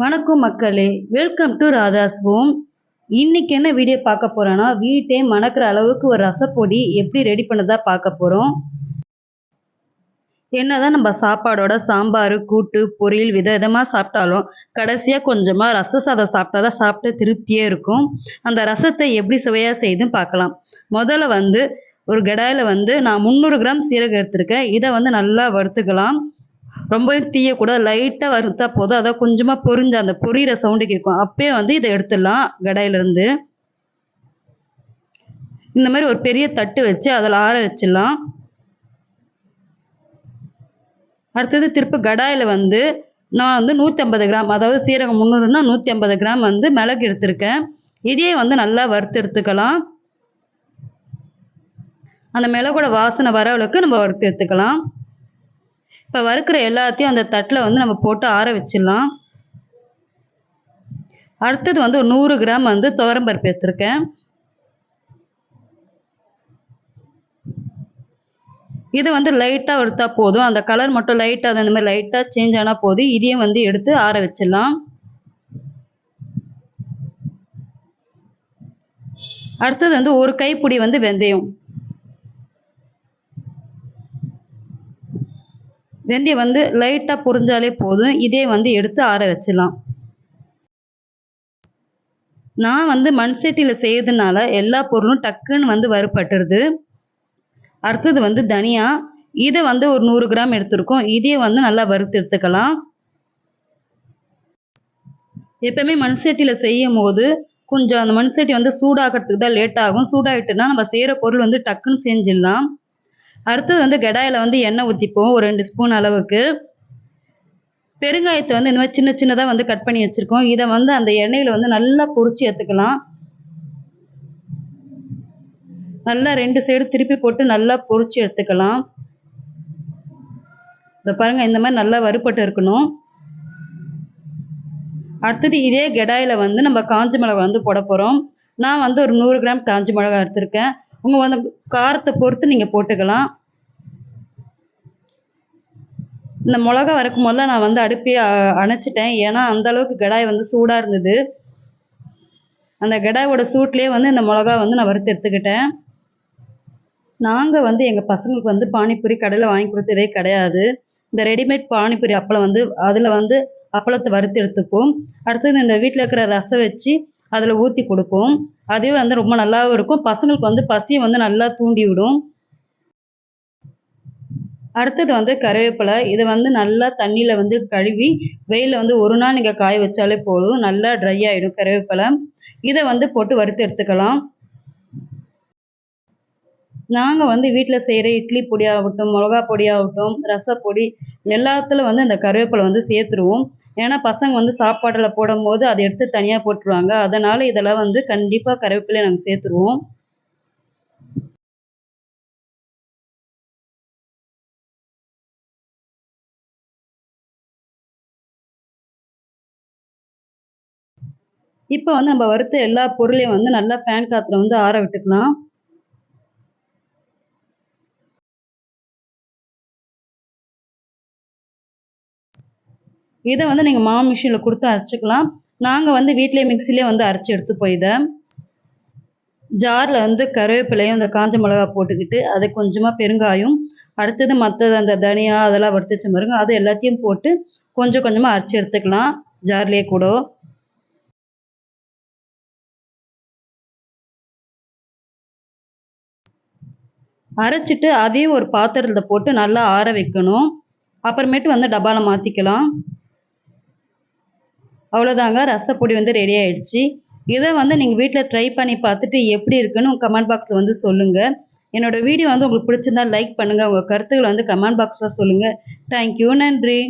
வணக்கம் மக்களே welcome to Radha's home. இன்னைக்கு என்ன வீடியோ பார்க்க போகிறோன்னா வீட்டே மணக்கிற அளவுக்கு ஒரு ரசப்பொடி எப்படி ரெடி பண்ணதா பார்க்க போறோம். என்னதான் நம்ம சாப்பாடோட சாம்பார் கூட்டு பொரியல் வித விதமாக சாப்பிட்டாலும் கடைசியாக கொஞ்சமாக ரச சாதம் சாப்பிட்டா தான் சாப்பிட்டு திருப்தியே இருக்கும். அந்த ரசத்தை எப்படி சுவையாக செய்துன்னு பார்க்கலாம். முதல்ல வந்து ஒரு கடாயில் வந்து நான் முந்நூறு கிராம் சீரகம் எடுத்திருக்கேன். இதை வந்து நல்லா வறுத்துக்கலாம். ரொம்ப தீயக்கூடாது லைட்டாக வறுத்தா போதும். அதை கொஞ்சமாக பொரிஞ்ச அந்த பொரியிற சவுண்டு கேட்கும் அப்பயே வந்து இதை எடுத்துடலாம் கடாயிலேருந்து. இந்த மாதிரி ஒரு பெரிய தட்டு வச்சு அதில் ஆற வச்சிடலாம். அடுத்தது திருப்பி கடாயில் வந்து நான் வந்து நூற்றி ஐம்பது கிராம் அதாவது சீரகம் முந்நூறுனா நூற்றி ஐம்பது கிராம் வந்து மிளகு எடுத்திருக்கேன். இதையே வந்து நல்லா வறுத்து எடுத்துக்கலாம். அந்த மிளகோட வாசனை வர அளவுக்கு நம்ம வறுத்து எடுத்துக்கலாம். இப்போ வறுக்கிற எல்லாத்தையும் அந்த தட்டில் வந்து நம்ம போட்டு ஆற வச்சிடலாம். அடுத்தது வந்து ஒரு நூறு கிராம் வந்து துவரம்பருப்பு எடுத்திருக்கேன். இது வந்து லைட்டாக வறுத்தா போதும். அந்த கலர் மட்டும் லைட்டாக அந்த மாதிரி லைட்டாக சேஞ்ச் ஆனால் போதும். இதையும் வந்து எடுத்து ஆற வச்சிடலாம். அடுத்தது வந்து ஒரு கைப்பிடி வந்து வெந்தயம். வெந்தயம் வந்து லைட்டாக புரிஞ்சாலே போதும். இதே வந்து எடுத்து ஆற வச்சிடலாம். நான் வந்து மண் சட்டியில் செய்யறதுனால எல்லா பொருளும் டக்குன்னு வந்து வறுபட்டுருது. அடுத்தது வந்து தனியா இதை வந்து ஒரு நூறு கிராம் எடுத்திருக்கோம். இதே வந்து நல்லா வறுத்து எடுத்துக்கலாம். எப்பவுமே மண் சட்டியில் செய்யும் போது கொஞ்சம் அந்த மண் சட்டி வந்து சூடாகிறதுக்கு தான் லேட் ஆகும். சூடாகிட்டுனா நம்ம செய்கிற பொருள் வந்து டக்குன்னு செஞ்சிடலாம். அடுத்தது வந்து கடாயில் வந்து எண்ணெய் ஊற்றிப்போம் ஒரு ரெண்டு ஸ்பூன் அளவுக்கு. பெருங்காயத்தை வந்து இந்த மாதிரி சின்ன சின்னதாக வந்து கட் பண்ணி வச்சுருக்கோம். இதை வந்து அந்த எண்ணெயில் வந்து நல்லா பொறிச்சு எடுத்துக்கலாம். நல்லா ரெண்டு சைடு திருப்பி போட்டு நல்லா பொரிச்சு எடுத்துக்கலாம். இதை பாருங்கள் இந்த மாதிரி நல்லா வறுபட்டு இருக்கணும். அடுத்தது இதே கெடாயில் வந்து நம்ம காஞ்ச மிளகா வந்து போட போகிறோம் நான் வந்து ஒரு நூறு கிராம் காஞ்சி மிளகா எடுத்திருக்கேன். உங்கள் வந்து காரத்தை பொறுத்து நீங்கள் போட்டுக்கலாம். இந்த மிளகா வரைக்கும் முதல்ல நான் வந்து அடுப்பே அணைச்சிட்டேன். ஏன்னா அந்த அளவுக்கு கடாய் வந்து சூடாக இருந்தது. அந்த கடாயோட சூட்லேயே வந்து இந்த மிளகா வந்து நான் வறுத்து எடுத்துக்கிட்டேன். நாங்கள் வந்து எங்கள் பசங்களுக்கு வந்து பானிபூரி கடையில் வாங்கி கொடுத்ததே கிடையாது. இந்த ரெடிமேட் பானிபூரி அப்பளம் வந்து அதில் வந்து அப்பளத்தை வறுத்து எடுத்துப்போம். அடுத்தது இந்த வீட்டில் இருக்கிற ரசம் வச்சு அதில் ஊற்றி கொடுப்போம். அதுவே வந்து ரொம்ப நல்லாவும் இருக்கும். பசங்களுக்கு வந்து பசியை வந்து நல்லா தூண்டி விடும் அடுத்தது வந்து கருவேப்பிலை. இதை வந்து நல்லா தண்ணியில் வந்து கழுவி வெயிலில் வந்து ஒரு நாள் நீங்கள் காய வச்சாலே போதும். நல்லா ட்ரை ஆகிடும் கருவேப்பிலை. இதை வந்து போட்டு வறுத்து எடுத்துக்கலாம். நாங்கள் வந்து வீட்டில் செய்கிற இட்லி பொடி ஆகட்டும் மிளகா பொடி ஆகட்டும் ரசப்பொடி எல்லாத்துல வந்து அந்த கருவேப்பிலை வந்து சேர்த்துருவோம். ஏன்னா பசங்க வந்து சாப்பாட்டில் போடும்போது அதை எடுத்து தனியாக போட்டுருவாங்க. அதனால் இதெல்லாம் வந்து கண்டிப்பாக கருவேப்பிலையை நாங்கள் சேர்த்துருவோம். இப்போ வந்து நம்ம வறுத்த எல்லா பொருளையும் வந்து நல்லா ஃபேன் காற்றுல வந்து ஆற விட்டுக்கலாம். இதை வந்து நீங்கள் மாவு மிஷினில் கொடுத்து அரைச்சிக்கலாம். நாங்கள் வந்து வீட்டிலே மிக்சிலே வந்து அரைச்சி எடுத்து போய் இதை ஜாரில் வந்து கருவேப்பிலையும் அந்த காஞ்ச மிளகா போட்டுக்கிட்டு அதை கொஞ்சமாக பெருங்காயம் அடுத்தது மற்றது அந்த தனியா அதெல்லாம் வறுத்து வச்ச பாருங்க அது எல்லாத்தையும் போட்டு கொஞ்சம் கொஞ்சமாக அரைச்சி எடுத்துக்கலாம். ஜார்லேயே கூட. அரைச்சிட்டு அதையும் ஒரு பாத்திரத்தில் போட்டு நல்லா ஆற வைக்கணும். அப்புறமேட்டு வந்து டப்பாவில் மாற்றிக்கலாம் அவ்வளோதாங்க ரசப்பொடி வந்து ரெடி ஆயிடுச்சு. இதை வந்து நீங்கள் வீட்டில் ட்ரை பண்ணி பார்த்துட்டு எப்படி இருக்குன்னு கமெண்ட் பாக்ஸில் வந்து சொல்லுங்கள் என்னோடய வீடியோ வந்து உங்களுக்கு பிடிச்சிருந்தா லைக் பண்ணுங்கள் உங்கள் கருத்துக்களை வந்து கமெண்ட் பாக்ஸில் சொல்லுங்கள் தேங்க்யூ நன்றி.